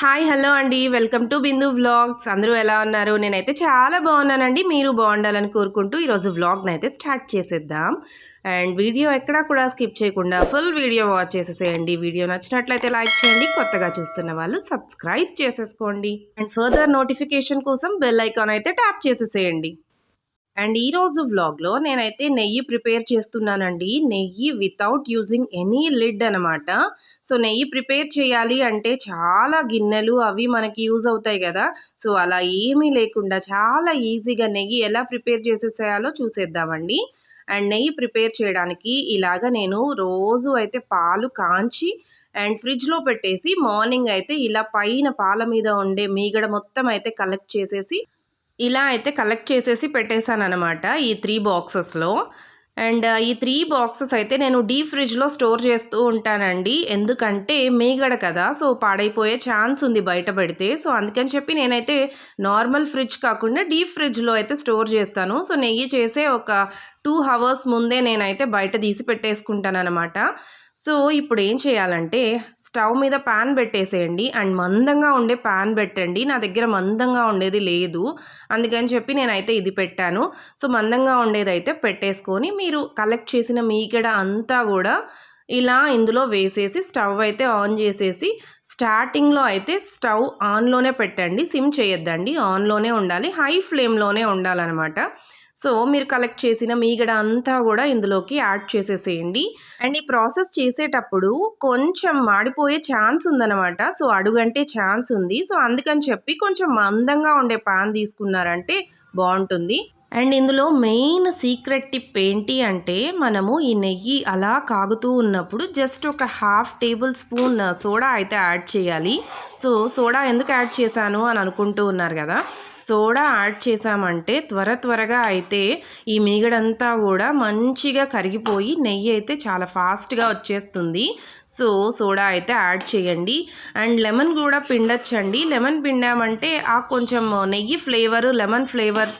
Hi hello అండి. Welcome to Bindu vlogs. అందరూ ఎలా ఉన్నారు? నేనైతే చాలా బాగున్నానండి. మీరు బాగుండాలని కోరుకుంటూ ఈరోజు వ్లాగ్ని అయితే స్టార్ట్ చేసేద్దాం. అండ్ వీడియో ఎక్కడా కూడా స్కిప్ చేయకుండా ఫుల్ వీడియో వాచ్ చేసేసేయండి. వీడియో నచ్చినట్లయితే లైక్ చేయండి. కొత్తగా చూస్తున్న వాళ్ళు సబ్స్క్రైబ్ చేసేసుకోండి. అండ్ ఫర్దర్ నోటిఫికేషన్ కోసం బెల్ ఐకాన్ అయితే ట్యాప్ చేసేసేయండి. అండ్ ఈరోజు వ్లాగ్లో నేనైతే నెయ్యి ప్రిపేర్ చేస్తున్నానండి. నెయ్యి వితౌట్ యూజింగ్ ఎనీ లిడ్ అనమాట సో నెయ్యి ప్రిపేర్ చేయాలి అంటే చాలా గిన్నెలు అవి మనకి యూజ్ అవుతాయి కదా. సో అలా ఏమీ లేకుండా చాలా ఈజీగా నెయ్యి ఎలా ప్రిపేర్ చేసేసేయాలో చూసేద్దామండి. అండ్ నెయ్యి ప్రిపేర్ చేయడానికి ఇలాగ నేను రోజు అయితే పాలు కాంచి అండ్ ఫ్రిడ్జ్లో పెట్టేసి మార్నింగ్ అయితే ఇలా పైన పాల మీద ఉండే మీగడ మొత్తం అయితే కలెక్ట్ చేసేసి ఇలా అయితే కలెక్ట్ చేసేసి పెట్టేశాను అనమాట ఈ త్రీ బాక్సెస్లో అండ్ ఈ త్రీ బాక్సెస్ అయితే నేను డీప్ ఫ్రిడ్జ్లో స్టోర్ చేస్తూ ఉంటానండి. ఎందుకంటే మేగడ కదా సో పాడైపోయే ఛాన్స్ ఉంది బయట పెడితే. సో అందుకని చెప్పి నేనైతే నార్మల్ ఫ్రిడ్జ్ కాకుండా డీప్ ఫ్రిడ్జ్లో అయితే స్టోర్ చేస్తాను. సో నెయ్యి చేసే ఒక టూ అవర్స్ ముందే నేనైతే బయట తీసి పెట్టేసుకుంటాను అనమాట సో ఇప్పుడు ఏం చేయాలంటే స్టవ్ మీద ప్యాన్ పెట్టేసేయండి. అండ్ మందంగా ఉండే ప్యాన్ పెట్టండి. నా దగ్గర మందంగా ఉండేది లేదు. అందుకని చెప్పి నేనైతే ఇది పెట్టాను. సో మందంగా ఉండేది అయితే పెట్టేసుకొని మీరు కలెక్ట్ చేసిన మీగడ అంతా కూడా ఇలా ఇందులో వేసేసి స్టవ్ అయితే ఆన్ చేసేసి స్టార్టింగ్లో అయితే స్టవ్ ఆన్లోనే పెట్టండి. సిమ్ చేయొద్దండి. ఆన్లోనే ఉండాలి. హై ఫ్లేమ్లోనే ఉండాలన్నమాట. సో మీరు కలెక్ట్ చేసిన మీగడ అంతా కూడా ఇందులోకి యాడ్ చేసేసేయండి. అండ్ ఈ ప్రాసెస్ చేసేటప్పుడు కొంచెం మాడిపోయే ఛాన్స్ ఉందన్నమాట. సో అడుగంటే ఛాన్స్ ఉంది. సో అందుకని చెప్పి కొంచెం మందంగా ఉండే పాన్ తీసుకున్నారంటే బాగుంటుంది. అండ్ ఇందులో మెయిన్ సీక్రెట్ టిప్ ఏంటి అంటే మనము ఈ నెయ్యి అలా కాగుతూ ఉన్నప్పుడు జస్ట్ ఒక హాఫ్ టేబుల్ స్పూన్ సోడా అయితే యాడ్ చేయాలి. సో సోడా ఎందుకు యాడ్ చేశాను అని అనుకుంటూ ఉన్నారు కదా? సోడా యాడ్ చేసామంటే త్వర త్వరగా అయితే ఈ మీగడంతా కూడా మంచిగా కరిగిపోయి నెయ్యి అయితే చాలా ఫాస్ట్గా వచ్చేస్తుంది. సో సోడా అయితే యాడ్ చేయండి. అండ్ లెమన్ కూడా పిండొచ్చండి. లెమన్ పిండామంటే ఆ కొంచెం నెయ్యి ఫ్లేవర్ లెమన్ ఫ్లేవర్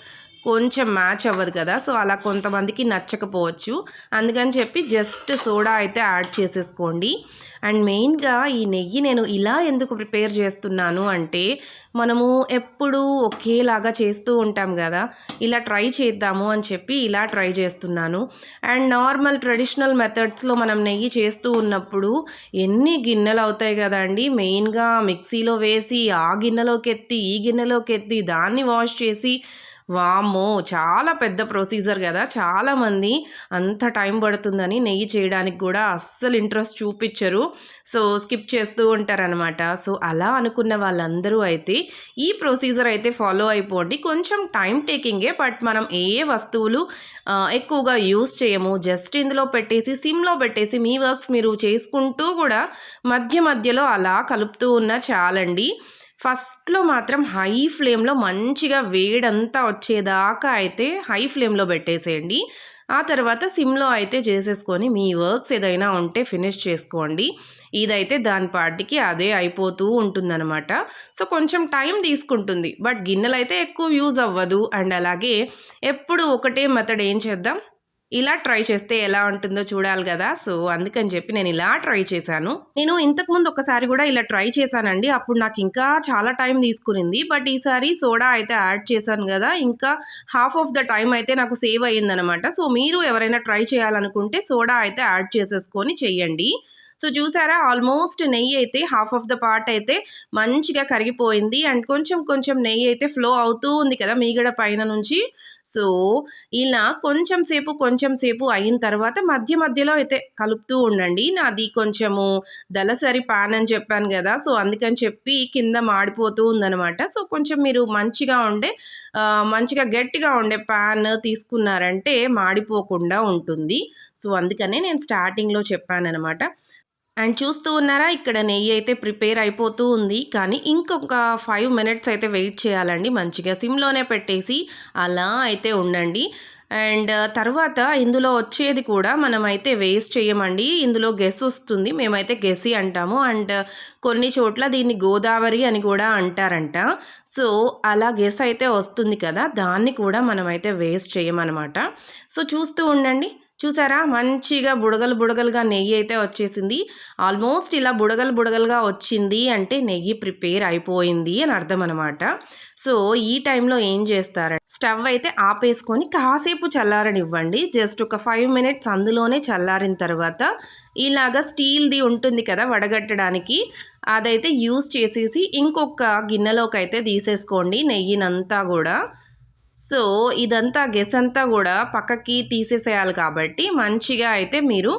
కొంచెం మ్యాచ్ అవ్వదు కదా సో అలా కొంతమందికి నచ్చకపోవచ్చు. అందుకని చెప్పి జస్ట్ సోడా అయితే యాడ్ చేసేసుకోండి. అండ్ మెయిన్గా ఈ నెయ్యి నేను ఇలా ఎందుకు ప్రిపేర్ చేస్తున్నాను అంటే మనము ఎప్పుడూ ఒకేలాగా చేస్తూ ఉంటాం కదా ఇలా ట్రై చేద్దాము అని చెప్పి ఇలా ట్రై చేస్తున్నాను. అండ్ నార్మల్ ట్రెడిషనల్ మెథడ్స్లో మనం నెయ్యి చేస్తూ ఉన్నప్పుడు ఎన్ని గిన్నెలు అవుతాయి కదండి మెయిన్గా మిక్సీలో వేసి ఆ గిన్నెలోకి ఎత్తి ఈ గిన్నెలోకి ఎత్తి దాన్ని వాష్ చేసి వామ్మో! చాలా పెద్ద ప్రొసీజర్ కదా చాలామంది అంత టైం పడుతుందని నెయ్యి చేయడానికి కూడా అస్సలు ఇంట్రెస్ట్ చూపించరు సో స్కిప్ చేస్తూ ఉంటారనమాట. సో అలా అనుకున్న వాళ్ళందరూ అయితే ఈ ప్రొసీజర్ అయితే ఫాలో అయిపోండి. కొంచెం టైం టేకింగే బట్ మనం ఏ ఏ వస్తువులు ఎక్కువగా యూస్ చేయము జస్ట్ ఇందులో పెట్టేసి సిమ్లో పెట్టేసి మీ వర్క్స్ మీరు చేసుకుంటూ కూడా మధ్య మధ్యలో అలా కలుపుతూ ఉన్నా చాలండి. ఫస్ట్లో మాత్రం హై ఫ్లేమ్లో మంచిగా వేడంతా వచ్చేదాకా అయితే హై ఫ్లేమ్లో పెట్టేసేయండి. ఆ తర్వాత సిమ్లో అయితే చేసేసుకొని మీ వర్క్స్ ఏదైనా ఉంటే ఫినిష్ చేసుకోండి. ఇదైతే దాని పాటికి అదే అయిపోతూ ఉంటుందన్నమాట. సో కొంచెం టైం తీసుకుంటుంది. బట్ గిన్నెలు అయితే ఎక్కువ యూజ్ అవ్వదు. అండ్ అలాగే ఎప్పుడు ఒకటే మెథడ్ ఏం చేద్దాం? ఇలా ట్రై చేస్తే ఎలా ఉంటుందో చూడాలి కదా. సో అందుకని చెప్పి నేను ఇలా ట్రై చేశాను. నేను ఇంతకుముందు ఒకసారి కూడా ఇలా ట్రై చేశానండి. అప్పుడు నాకు ఇంకా చాలా టైం తీసుకునింది. బట్ ఈసారి సోడా అయితే యాడ్ చేశాను కదా. ఇంకా హాఫ్ ఆఫ్ ద టైం అయితే నాకు సేవ్ అయ్యిందనమాట. సో మీరు ఎవరైనా ట్రై చేయాలనుకుంటే సోడా అయితే యాడ్ చేసేసుకొని చెయ్యండి సో చూసారా ఆల్మోస్ట్ నెయ్యి అయితే హాఫ్ ఆఫ్ ద పార్ట్ అయితే మంచిగా కరిగిపోయింది. అండ్ కొంచెం కొంచెం నెయ్యి అయితే ఫ్లో అవుతూ ఉంది కదా మీగడ పైన నుంచి. సో ఇలా కొంచెం సేపు కొంచెం సేపు అయిన తర్వాత మధ్య మధ్యలో అయితే కలుపుతూ ఉండండి. నాది కొంచెము దళసరి పాన్ అని చెప్పాను కదా సో అందుకని చెప్పి కింద మాడిపోతూ ఉందనమాట సో కొంచెం మీరు మంచిగా ఉండే మంచిగా గట్టిగా ఉండే పాన్ తీసుకున్నారంటే మాడిపోకుండా ఉంటుంది. సో అందుకనే నేను స్టార్టింగ్లో చెప్పానమాట అండ్ చూస్తూ ఉన్నారా? ఇక్కడ నెయ్యి అయితే ప్రిపేర్ అయిపోతూ ఉంది. కానీ ఇంకొక ఫైవ్ మినిట్స్ అయితే వెయిట్ చేయాలండి. మంచిగా సిమ్లోనే పెట్టేసి అలా అయితే ఉండండి. అండ్ తర్వాత ఇందులో వచ్చేది కూడా మనమైతే వేస్ట్ చేయమండి. ఇందులో గెస్ వస్తుంది. మేమైతే గెసి అంటాము. అండ్ కొన్ని చోట్ల దీన్ని గోదావరి అని కూడా అంటారంట. సో అలా గెస్ అయితే వస్తుంది కదా. దాన్ని కూడా మనమైతే వేస్ట్ చేయమన్నమాట. సో చూస్తూ ఉండండి. చూసారా? మంచిగా బుడగలు బుడగలుగా నెయ్యి అయితే వచ్చేసింది. ఆల్మోస్ట్ ఇలా బుడగలు బుడగలుగా వచ్చింది అంటే నెయ్యి ప్రిపేర్ అయిపోయింది అని అర్థం అనమాట సో ఈ టైంలో ఏం చేస్తారంటే స్టవ్ అయితే ఆపేసుకొని కాసేపు చల్లారనివ్వండి. జస్ట్ ఒక ఫైవ్ మినిట్స్ అందులోనే చల్లారిన తర్వాత ఇలాగా స్టీల్ది ఉంటుంది కదా వడగట్టడానికి అదైతే యూస్ చేసేసి ఇంకొక గిన్నెలోకి అయితే తీసేసుకోండి నెయ్యినంతా కూడా. సో ఇదంతా గెస్ అంతా కూడా పక్కకి తీసేసేయాలి కాబట్టి మంచిగా అయితే మీరు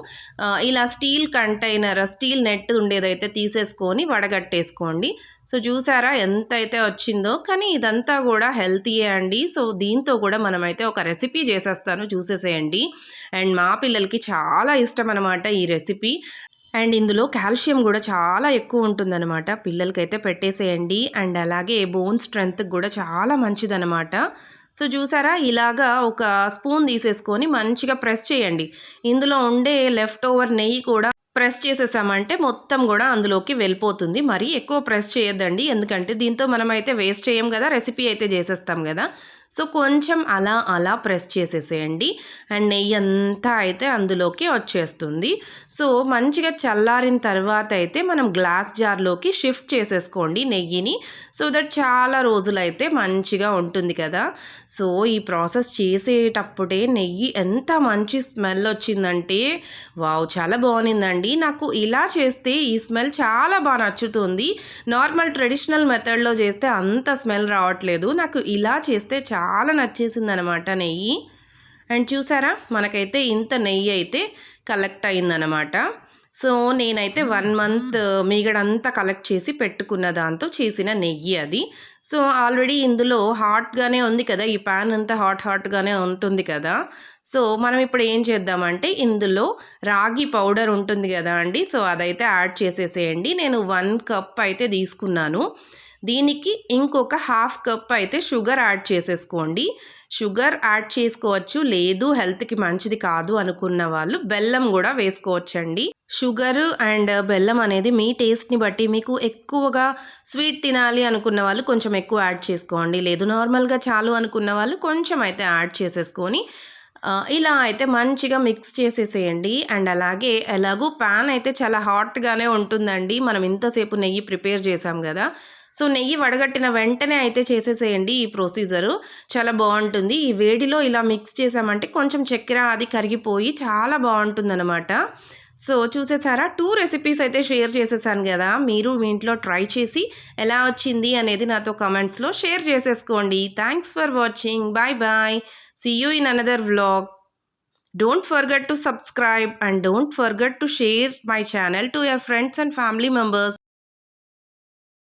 ఇలా స్టీల్ కంటైనర్ స్టీల్ నెట్ ఉండేదైతే తీసేసుకొని వడగట్టేసుకోండి. సో చూసారా ఎంత అయితే వచ్చిందో? కానీ ఇదంతా కూడా హెల్తీయే అండి. సో దీంతో కూడా మనమైతే ఒక రెసిపీ చేసేస్తాను. చూసేసేయండి. అండ్ మా పిల్లలకి చాలా ఇష్టం అనమాట ఈ రెసిపీ అండ్ ఇందులో కాల్షియం కూడా చాలా ఎక్కువ ఉంటుందన్నమాట. పిల్లలకైతే పెట్టేసేయండి. అండ్ అలాగే బోన్ స్ట్రెంగ్త్ కూడా చాలా మంచిదన్నమాట. సో చూసారా? ఇలాగా ఒక స్పూన్ తీసేసుకొని మంచిగా ప్రెస్ చేయండి. ఇందులో ఉండే లెఫ్ట్ ఓవర్ నెయ్యి కూడా ప్రెస్ చేసేసామంటే మొత్తం కూడా అందులోకి వెళ్ళిపోతుంది. మరి ఎక్కువ ప్రెస్ చేయొద్దండి. ఎందుకంటే దీంతో మనం అయితే వేస్ట్ చేయం కదా రెసిపీ అయితే చేసేస్తాం కదా. సో కొంచెం అలా అలా ప్రెస్ చేసేసేయండి. అండ్ నెయ్యి అంతా అయితే అందులోకి వచ్చేస్తుంది. సో మంచిగా చల్లారిన తర్వాత అయితే మనం గ్లాస్ జార్లోకి షిఫ్ట్ చేసేసుకోండి నెయ్యిని. సో దట్ చాలా రోజులైతే మంచిగా ఉంటుంది కదా. సో ఈ ప్రాసెస్ చేసేటప్పుడే నెయ్యి ఎంత మంచి స్మెల్ వచ్చిందంటే వావ్! చాలా బాగుందండి నాకు ఇలా చేస్తే ఈ స్మెల్ చాలా బాగా నచ్చుతుంది. నార్మల్ ట్రెడిషనల్ మెథడ్లో చేస్తే అంత స్మెల్ రావట్లేదు. నాకు ఇలా చేస్తే చాలా నచ్చేసింది అనమాట నెయ్యి. అండ్ చూసారా? మనకైతే ఇంత నెయ్యి అయితే కలెక్ట్ అయిందనమాట. సో నేనైతే వన్ మంత్ మీగడంతా కలెక్ట్ చేసి పెట్టుకున్న దాంతో చేసిన నెయ్యి అది. సో ఆల్రెడీ ఇందులో హాట్గానే ఉంది కదా? ఈ ప్యాన్ అంతా హాట్ హాట్గానే ఉంటుంది కదా? సో మనం ఇప్పుడు ఏం చేద్దామంటే ఇందులో రాగి పౌడర్ ఉంటుంది కదా అండి? సో అదైతే యాడ్ చేసేసేయండి. నేను వన్ కప్ అయితే తీసుకున్నాను. దీనికి ఇంకొక హాఫ్ కప్ అయితే షుగర్ యాడ్ చేసేసుకోండి. షుగర్ యాడ్ చేసుకోవచ్చు లేదు హెల్త్కి మంచిది కాదు అనుకున్న వాళ్ళు బెల్లం కూడా వేసుకోవచ్చండి. షుగర్ అండ్ బెల్లం అనేది మీ టేస్ట్ని బట్టి మీకు ఎక్కువగా స్వీట్ తినాలి అనుకున్న వాళ్ళు కొంచెం ఎక్కువ యాడ్ చేసుకోండి. లేదు నార్మల్గా చాలు అనుకున్న వాళ్ళు కొంచెం అయితే యాడ్ చేసేసుకొని ఇలా అయితే మంచిగా మిక్స్ చేసేసేయండి. అండ్ అలాగే ఎలాగూ ప్యాన్ అయితే చాలా హాట్గానే ఉంటుందండి. మనం ఇంతసేపు నెయ్యి ప్రిపేర్ చేసాం కదా సో నెయ్యి వడగట్టిన వెంటనే అయితే చేసేసేయండి ఈ ప్రొసీజరు చాలా బాగుంటుంది. ఈ వేడిలో ఇలా మిక్స్ చేసామంటే కొంచెం చక్కెర అది కరిగిపోయి చాలా బాగుంటుంది సో చూసేసారా? టూ రెసిపీస్ అయితే షేర్ చేసేసాను కదా. మీరు మీ ఇంట్లో ట్రై చేసి ఎలా వచ్చింది అనేది నాతో కమెంట్స్లో షేర్ చేసేసుకోండి. Thanks for watching bye bye see you in another vlog don't forget to subscribe and don't forget to share my channel to your friends and family members